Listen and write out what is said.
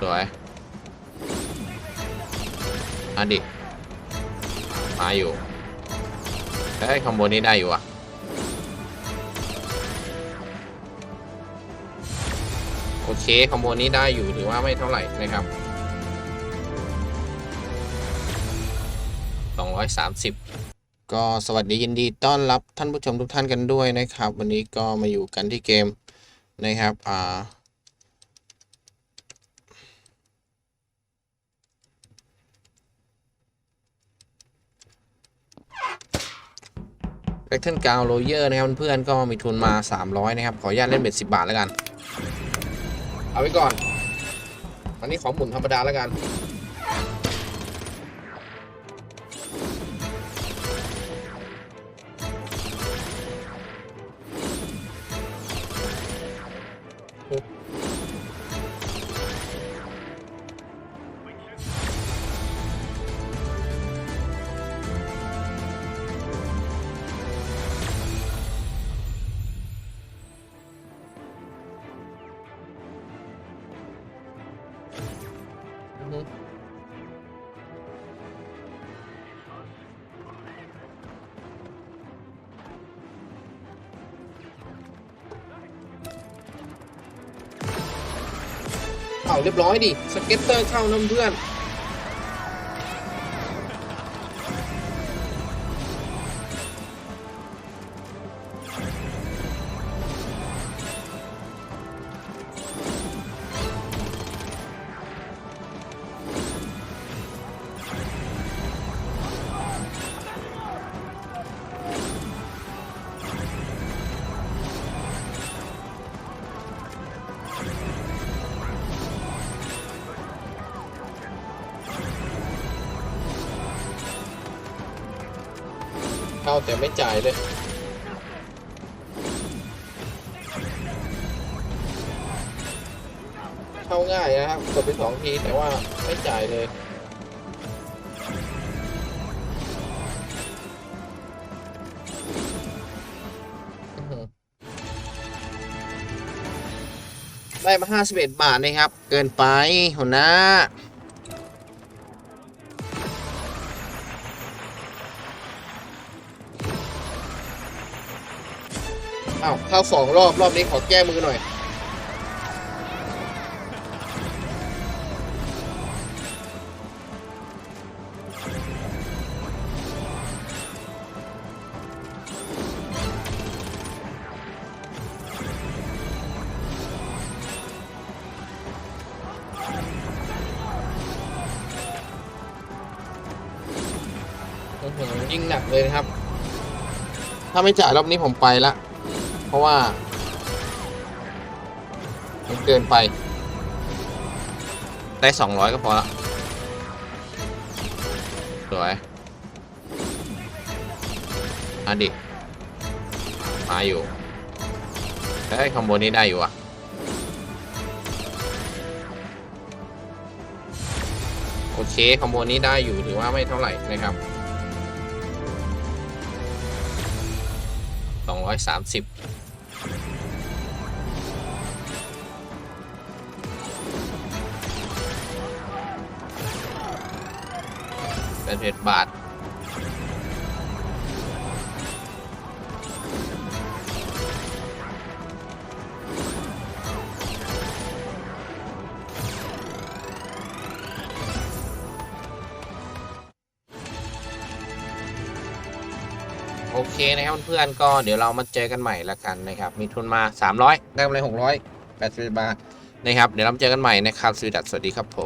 สวยอันดิมาอยู่เฮ้ยคอมโบนี้ได้อยู่อะโอเคคอมโบนี้ได้อยู่ถือว่าไม่เท่าไหร่นะครับ230 ก็สวัสดียินดีต้อนรับท่านผู้ชมทุกท่านกันด้วยนะครับ วันนี้ก็มาอยู่กันที่เกมนะครับ อ่า แบทเทิลกาวโรเยอร์นะครับเพื่อนๆก็มีทุนมา 300 นะครับ ขออนุญาตเล่นเบ็ด10 บาทแล้วกัน เอาไว้ก่อน วันนี้ขอหมุนธรรมดาแล้วกัน เอาเรียบร้อยดิสเก็ตเตอร์เข้าน้ำเพื่อน เข้าแต่ไม่จ่ายเลยเข้าง่ายนะครับกดไปสองทีแต่ว่าไม่จ่ายเลยอื้อหือได้มา 51 บาทนะครับ เกินไปหัวหน้า อ้าวเข้าสองรอบรอบนี้ขอแก้มือหน่อยอื้อหือยิ่งหนักเลยนะครับ ถ้าไม่จ่ายรอบนี้ผมไปละ เพราะว่า มันเกินไป ได้สองร้อยก็พอละสวยอันดิมาอยู่เฮ้ยคอมโบนี้ได้อยู่อะโอเคคอมโบนี้ได้อยู่ถือว่าไม่เท่าไหร่นะครับ 230เป็นเจ็ดบาท โอเคนะครับเพื่อนๆก็เดี๋ยวเรามาเจอกันใหม่ละกันนะครับ มีทุนมา 300 ได้กำไร680บาทนะครับ เดี๋ยวเรามาเจอกันใหม่นะครับสวัสดีครับผม